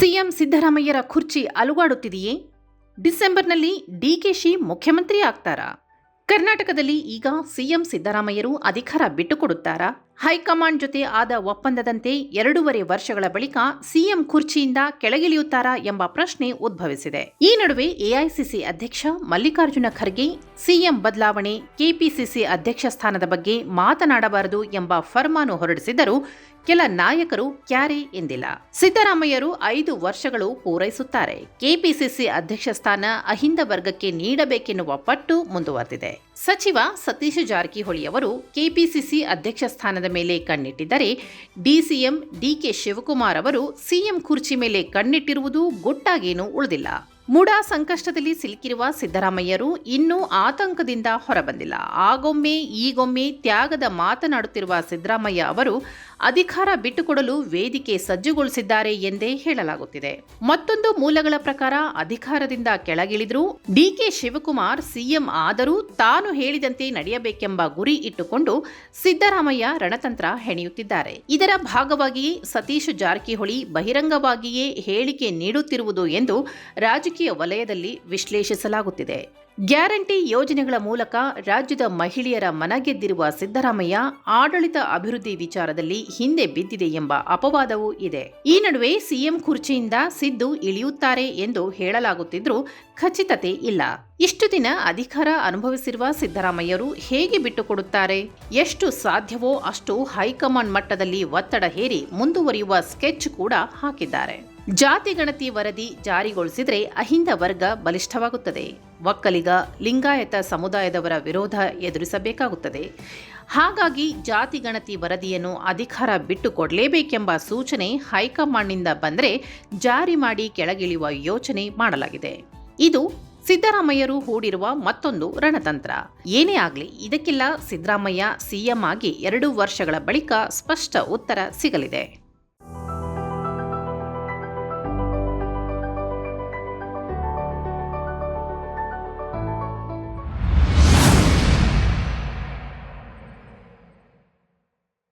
CM ಸಿದ್ದರಾಮಯ್ಯರ ಕುರ್ಚಿ ಅಲುಗಾಡುತ್ತಿದೆಯೇ? ಡಿಸೆಂಬರ್ನಲ್ಲಿ ಡಿಕೆಶಿ ಮುಖ್ಯಮಂತ್ರಿ ಆಗ್ತಾರಾ? ಕರ್ನಾಟಕದಲ್ಲಿ ಈಗ ಸಿಎಂ ಸಿದ್ದರಾಮಯ್ಯರು ಅಧಿಕಾರ ಬಿಟ್ಟುಕೊಡುತ್ತಾರಾ? ಹೈಕಮಾಂಡ್ ಜೊತೆ ಆದ ಒಪ್ಪಂದದಂತೆ ಎರಡೂವರೆ ವರ್ಷಗಳ ಬಳಿಕ ಸಿಎಂ ಕುರ್ಚಿಯಿಂದ ಕೆಳಗಿಳಿಯುತ್ತಾರಾ ಎಂಬ ಪ್ರಶ್ನೆ ಉದ್ಭವಿಸಿದೆ. ಈ ನಡುವೆ ಎಐಸಿಸಿ ಅಧ್ಯಕ್ಷ ಮಲ್ಲಿಕಾರ್ಜುನ ಖರ್ಗೆ, ಸಿಎಂ ಬದಲಾವಣೆ, ಕೆಪಿಸಿಸಿ ಅಧ್ಯಕ್ಷ ಸ್ಥಾನದ ಬಗ್ಗೆ ಮಾತನಾಡಬಾರದು ಎಂಬ ಫರ್ಮಾನು ಹೊರಡಿಸಿದ್ದರೂ ಕೆಲ ನಾಯಕರು ಕ್ಯಾರೆ ಎಂದಿಲ್ಲ. ಸಿದ್ದರಾಮಯ್ಯರು ಐದು ವರ್ಷಗಳು ಪೂರೈಸುತ್ತಾರೆ. ಕೆಪಿಸಿಸಿ ಅಧ್ಯಕ್ಷ ಸ್ಥಾನ ಅಹಿಂದ ವರ್ಗಕ್ಕೆ ನೀಡಬೇಕೆನ್ನುವ ಪಟ್ಟು ಮುಂದುವರೆದಿದೆ. ಸಚಿವ ಸತೀಶ್ ಜಾರಕಿಹೊಳಿ ಅವರು ಕೆಪಿಸಿಸಿ ಅಧ್ಯಕ್ಷ ಸ್ಥಾನದ ಮೇಲೆ ಕಣ್ಣಿಟ್ಟಿದ್ದರೆ ಡಿಸಿಎಂ ಡಿಕೆ ಶಿವಕುಮಾರ್ ಅವರು ಸಿಎಂ ಕುರ್ಚಿ ಮೇಲೆ ಕಣ್ಣಿಟ್ಟಿರುವುದು ಗೊಟ್ಟಾಗೇನೂ ಉಳಿದಿಲ್ಲ. ಮುಡಾ ಸಂಕಷ್ಟದಲ್ಲಿ ಸಿಲುಕಿರುವ ಸಿದ್ದರಾಮಯ್ಯರು ಇನ್ನೂ ಆತಂಕದಿಂದ ಹೊರಬಂದಿಲ್ಲ. ಆಗೊಮ್ಮೆ, ಈಗೊಮ್ಮೆ ತ್ಯಾಗದ ಮಾತನಾಡುತ್ತಿರುವ ಸಿದ್ದರಾಮಯ್ಯ ಅವರು ಅಧಿಕಾರ ಬಿಟ್ಟುಕೊಡಲು ವೇದಿಕೆ ಸಜ್ಜುಗೊಳಿಸಿದ್ದಾರೆ ಎಂದೇ ಹೇಳಲಾಗುತ್ತಿದೆ. ಮತ್ತೊಂದು ಮೂಲಗಳ ಪ್ರಕಾರ ಅಧಿಕಾರದಿಂದ ಕೆಳಗಿಳಿದ್ರು. ಡಿಕೆ ಶಿವಕುಮಾರ್ ಸಿಎಂ ಆದರೂ ತಾನು ಹೇಳಿದಂತೆ ನಡೆಯಬೇಕೆಂಬ ಗುರಿ ಇಟ್ಟುಕೊಂಡು ಸಿದ್ದರಾಮಯ್ಯ ರಣತಂತ್ರ ಹೆಣೆಯುತ್ತಿದ್ದಾರೆ. ಇದರ ಭಾಗವಾಗಿ ಸತೀಶ್ ಜಾರಕಿಹೊಳಿ ಬಹಿರಂಗವಾಗಿಯೇ ಹೇಳಿಕೆ ನೀಡುತ್ತಿರುವುದು ಎಂದು ರಾಜಕೀಯ ವಲಯದಲ್ಲಿ ವಿಶ್ಲೇಷಿಸಲಾಗುತ್ತಿದೆ. ಗ್ಯಾರಂಟಿ ಯೋಜನೆಗಳ ಮೂಲಕ ರಾಜ್ಯದ ಮಹಿಳೆಯರ ಮನಗೆದ್ದಿರುವ ಸಿದ್ದರಾಮಯ್ಯ ಆಡಳಿತ ಅಭಿವೃದ್ಧಿ ವಿಚಾರದಲ್ಲಿ ಹಿಂದೆ ಬಿದ್ದಿದೆ ಎಂಬ ಅಪವಾದವೂ ಇದೆ. ಈ ನಡುವೆ ಸಿಎಂ ಕುರ್ಚಿಯಿಂದ ಸಿದ್ದು ಇಳಿಯುತ್ತಾರೆ ಎಂದು ಹೇಳಲಾಗುತ್ತಿದ್ದರೂ ಖಚಿತತೆ ಇಲ್ಲ. ಇಷ್ಟು ದಿನ ಅಧಿಕಾರ ಅನುಭವಿಸಿರುವ ಸಿದ್ದರಾಮಯ್ಯರು ಹೇಗೆ ಬಿಟ್ಟುಕೊಡುತ್ತಾರೆ? ಎಷ್ಟು ಸಾಧ್ಯವೋ ಅಷ್ಟು ಹೈಕಮಾಂಡ್ ಮಟ್ಟದಲ್ಲಿ ಒತ್ತಡ ಹೇರಿ ಮುಂದುವರಿಯುವ ಸ್ಕೆಚ್ ಕೂಡ ಹಾಕಿದ್ದಾರೆ. ಜಾತಿ ಗಣತಿ ವರದಿ ಜಾರಿಗೊಳಿಸಿದರೆ ಅಹಿಂದ ವರ್ಗ ಬಲಿಷ್ಠವಾಗುತ್ತದೆ. ಒಕ್ಕಲಿಗ ಲಿಂಗಾಯತ ಸಮುದಾಯದವರ ವಿರೋಧ ಎದುರಿಸಬೇಕಾಗುತ್ತದೆ. ಹಾಗಾಗಿ ಜಾತಿ ಗಣತಿ ವರದಿಯನ್ನು ಅಧಿಕಾರ ಬಿಟ್ಟು ಕೊಡಲೇಬೇಕೆಂಬ ಸೂಚನೆ ಹೈಕಮಾಂಡ್ನಿಂದ ಬಂದರೆ ಜಾರಿ ಮಾಡಿ ಕೆಳಗಿಳಿಯುವ ಯೋಚನೆ ಮಾಡಲಾಗಿದೆ. ಇದು ಸಿದ್ದರಾಮಯ್ಯರು ಹೂಡಿರುವ ಮತ್ತೊಂದು ರಣತಂತ್ರ. ಏನೇ ಆಗಲಿ, ಇದಕ್ಕೆಲ್ಲ ಸಿದ್ದರಾಮಯ್ಯ ಸಿಎಂ ಆಗಿ ಎರಡು ವರ್ಷಗಳ ಬಳಿಕ ಸ್ಪಷ್ಟ ಉತ್ತರ ಸಿಗಲಿದೆ.